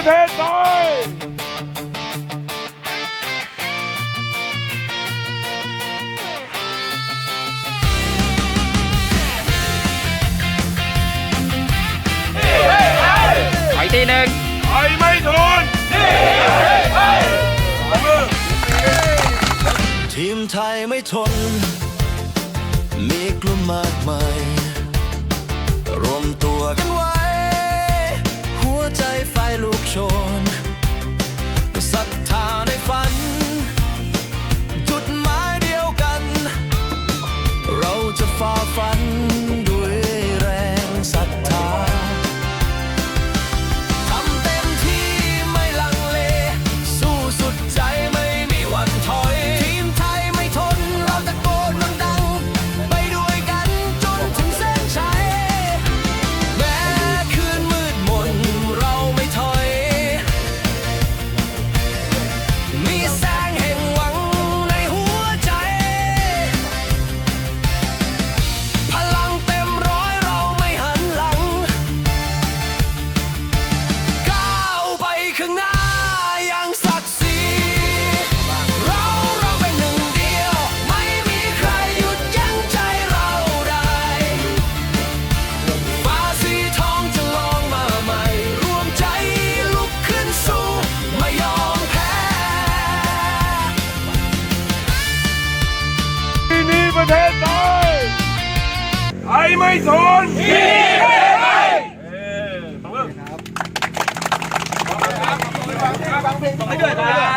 ประเทศไทยทีหนึ่งไทยไม่ทะลุไทยทีมไทยไม่ทน มีกลุ่มมากมาย รวมตัวกันไว เทศไทยไทยไม่สนที่ไทยขอบคุณครับขอบคุณครับขอบคุณครับ